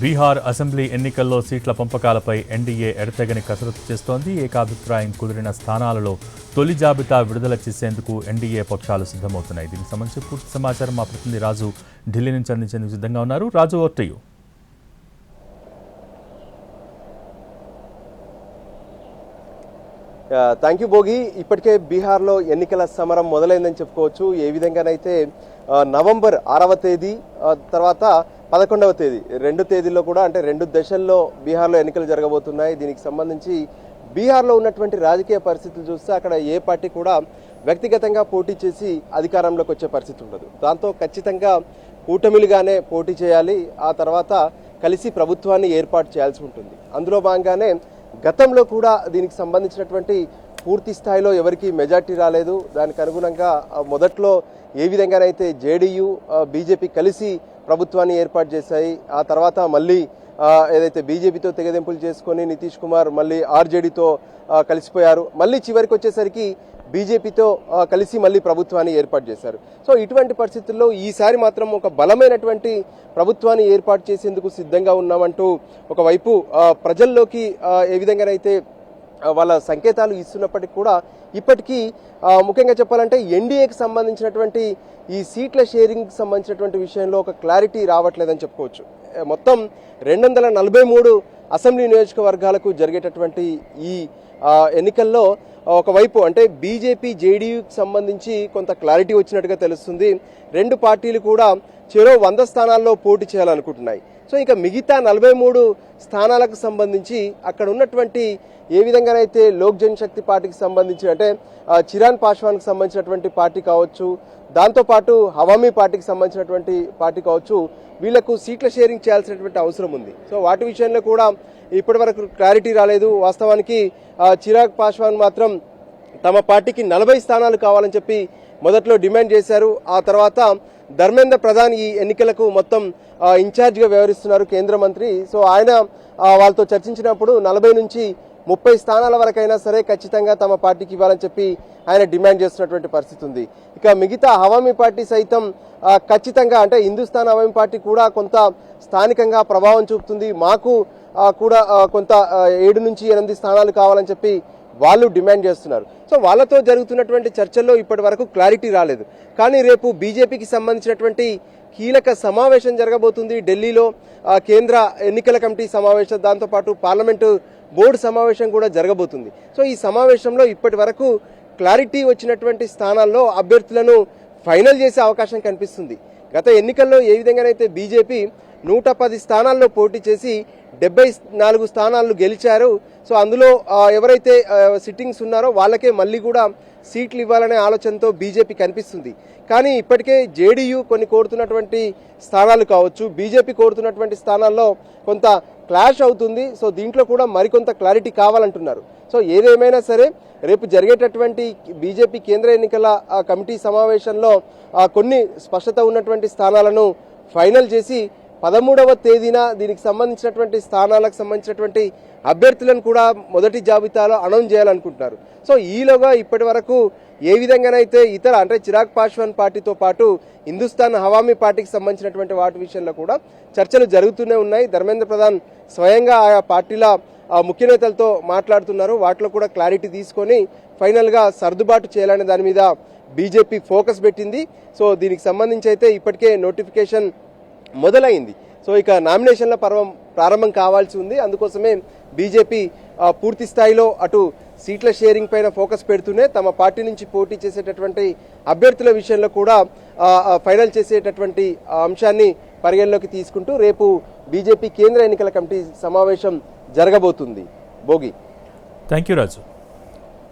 Bihar assembly ఎన్నికల్లో సీట్ల పంపకాలపై NDA ఎడతెగని కసరత్తు చేస్తోంది. ఏకాభిప్రాయం కుదిరిన స్థానాలలో తొలి జాబితా విడుదల చేసేందుకు ఎన్డీఏ పక్షాలు సిద్ధమవుతున్నాయి. దీనికి సంబంధించి పూర్తి సమాచారం మా ప్రతినిధి రాజు ఢిల్లీ నుంచి అందించేందుకు సిద్ధంగా ఉన్నారు. రాజు ఓర్టయు థ్యాంక్ యూ భోగి. ఇప్పటికే బీహార్లో ఎన్నికల సమరం మొదలైందని చెప్పుకోవచ్చు. ఏ విధంగానైతే నవంబర్ ఆరవ తేదీ తర్వాత పదకొండవ తేదీ. రెండు తేదీల్లో కూడా అంటే రెండు దశల్లో బీహార్లో ఎన్నికలు జరగబోతున్నాయి. దీనికి సంబంధించి బీహార్లో ఉన్నటువంటి రాజకీయ పరిస్థితులు చూస్తే అక్కడ ఏ పార్టీ కూడా వ్యక్తిగతంగా పోటీ చేసి అధికారంలోకి వచ్చే పరిస్థితి ఉండదు. దాంతో ఖచ్చితంగా కూటమిలుగానే పోటీ చేయాలి. ఆ తర్వాత కలిసి ప్రభుత్వాన్ని ఏర్పాటు చేయాల్సి ఉంటుంది. అందులో భాగంగానే గతంలో కూడా దీనికి సంబంధించినటువంటి పూర్తి స్థాయిలో ఎవరికి మెజార్టీ రాలేదు. దానికి అనుగుణంగా మొదట్లో ఏ విధంగానైతే జేడీయూ బీజేపీ కలిసి ప్రభుత్వాన్ని ఏర్పాటు చేశాయి. ఆ తర్వాత మళ్ళీ ఏదైతే బీజేపీతో తెగదెంపులు చేసుకొని నితీష్ కుమార్ మళ్ళీ ఆర్జేడీతో కలిసిపోయారు. మళ్ళీ చివరికి వచ్చేసరికి బీజేపీతో కలిసి మళ్ళీ ప్రభుత్వాన్ని ఏర్పాటు చేశారు. సో ఇటువంటి పరిస్థితుల్లో ఈసారి మాత్రం ఒక బలమైనటువంటి ప్రభుత్వాన్ని ఏర్పాటు చేసేందుకు సిద్ధంగా ఉన్నామంటూ ఒకవైపు ప్రజల్లోకి ఏ విధంగానైతే వాళ్ళ సంకేతాలు ఇస్తున్నప్పటికీ కూడా ఇప్పటికీ ముఖ్యంగా చెప్పాలంటే ఎన్డీఏకి సంబంధించినటువంటి ఈ సీట్ల షేరింగ్ సంబంధించినటువంటి విషయంలో ఒక క్లారిటీ రావట్లేదని చెప్పుకోవచ్చు. మొత్తం రెండు వందల నలభై మూడు అసెంబ్లీ నియోజకవర్గాలకు జరిగేటటువంటి ఈ ఎన్నికల్లో ఒకవైపు అంటే బీజేపీ జేడీయూకి సంబంధించి కొంత క్లారిటీ వచ్చినట్టుగా తెలుస్తుంది. రెండు పార్టీలు కూడా చెరో వంద స్థానాల్లో పోటీ చేయాలనుకుంటున్నాయి. సో ఇక మిగతా నలభై మూడు స్థానాలకు సంబంధించి అక్కడ ఉన్నటువంటి ఏ విధంగానైతే లోక్ జనశక్తి పార్టీకి సంబంధించి అంటే చిరాన్ పాశ్వాన్కి సంబంధించినటువంటి పార్టీ కావచ్చు దాంతోపాటు హవామీ పార్టీకి సంబంధించినటువంటి పార్టీ కావచ్చు వీళ్ళకు సీట్ల షేరింగ్ చేయాల్సినటువంటి అవసరం ఉంది. సో వాటి విషయంలో కూడా ఇప్పటి వరకు క్లారిటీ రాలేదు. వాస్తవానికి చిరాగ్ పాశ్వాన్ మాత్రం తమ పార్టీకి నలభై స్థానాలు కావాలని చెప్పి మొదట్లో డిమాండ్ చేశారు. ఆ తర్వాత ధర్మేంద్ర ప్రధాన్ ఈ ఎన్నికలకు మొత్తం ఇన్ఛార్జ్గా వ్యవహరిస్తున్నారు కేంద్ర మంత్రి. సో ఆయన వాళ్ళతో చర్చించినప్పుడు నలభై నుంచి ముప్పై స్థానాల వరకైనా సరే ఖచ్చితంగా తమ పార్టీకి ఇవ్వాలని చెప్పి ఆయన డిమాండ్ చేస్తున్నటువంటి పరిస్థితి ఉంది. ఇక మిగతా హవామీ పార్టీ సైతం ఖచ్చితంగా అంటే హిందుస్థాన్ హవామీ పార్టీ కూడా కొంత స్థానికంగా ప్రభావం చూపుతుంది. మాకు కూడా కొంత ఏడు నుంచి ఎనిమిది స్థానాలు కావాలని చెప్పి వాళ్ళు డిమాండ్ చేస్తున్నారు. సో వాళ్ళతో జరుగుతున్నటువంటి చర్చల్లో ఇప్పటి వరకు క్లారిటీ రాలేదు. కానీ రేపు బీజేపీకి సంబంధించినటువంటి కీలక సమావేశం జరగబోతుంది ఢిల్లీలో. కేంద్ర ఎన్నికల కమిటీ సమావేశం దాంతోపాటు పార్లమెంటు బోర్డు సమావేశం కూడా జరగబోతుంది. సో ఈ సమావేశంలో ఇప్పటి వరకు క్లారిటీ వచ్చినటువంటి స్థానాల్లో అభ్యర్థులను ఫైనల్ చేసే అవకాశం కనిపిస్తుంది. గత ఎన్నికల్లో ఏ విధంగానైతే బీజేపీ నూట పది స్థానాల్లో పోటీ చేసి డెబ్బై నాలుగు స్థానాలు గెలిచారు. సో అందులో ఎవరైతే సిట్టింగ్స్ ఉన్నారో వాళ్ళకే మళ్ళీ కూడా సీట్లు ఇవ్వాలనే ఆలోచనతో బీజేపీ కనిపిస్తుంది. కానీ ఇప్పటికే జేడీయూ కొన్ని కోరుతున్నటువంటి స్థానాలు కావచ్చు బీజేపీ కోరుతున్నటువంటి స్థానాల్లో కొంత క్లాష్ అవుతుంది. సో దీంట్లో కూడా మరికొంత క్లారిటీ కావాలంటున్నారు. సో ఏదేమైనా సరే రేపు జరిగేటటువంటి బీజేపీ కేంద్ర ఎన్నికల కమిటీ సమావేశంలో కొన్ని స్పష్టత ఉన్నటువంటి స్థానాలను ఫైనల్ చేసి పదమూడవ తేదీన దీనికి సంబంధించినటువంటి స్థానాలకు సంబంధించినటువంటి అభ్యర్థులను కూడా మొదటి జాబితాలో అనౌన్స్ చేయాలనుకుంటున్నారు. సో ఈలోగా ఇప్పటి వరకు ఏ విధంగానైతే ఇతర అంటే చిరాగ్ పాశ్వాన్ పార్టీతో పాటు హిందుస్థాన్ హవామీ పార్టీకి సంబంధించినటువంటి వాటి విషయంలో కూడా చర్చలు జరుగుతూనే ఉన్నాయి. ధర్మేంద్ర ప్రధాన్ స్వయంగా ఆయా పార్టీల ముఖ్య నేతలతో మాట్లాడుతున్నారు. వాటిలో కూడా క్లారిటీ తీసుకొని ఫైనల్గా సర్దుబాటు చేయాలనే దాని మీద బీజేపీ ఫోకస్ పెట్టింది. సో దీనికి సంబంధించి అయితే ఇప్పటికే నోటిఫికేషన్ మొదలైంది. సో ఇక నామినేషన్ల పర్వం ప్రారంభం కావాల్సి ఉంది. అందుకోసమే బీజేపీ పూర్తి స్థాయిలో అటు సీట్ల షేరింగ్ పైన ఫోకస్ పెడుతూనే తమ పార్టీ నుంచి పోటీ చేసేటటువంటి అభ్యర్థుల విషయంలో కూడా ఫైనల్ చేసేటటువంటి అంశాన్ని పరిగణలోకి తీసుకుంటూ రేపు బీజేపీ కేంద్ర ఎన్నికల కమిటీ సమావేశం జరగబోతుంది. భోగి. Thank you Raju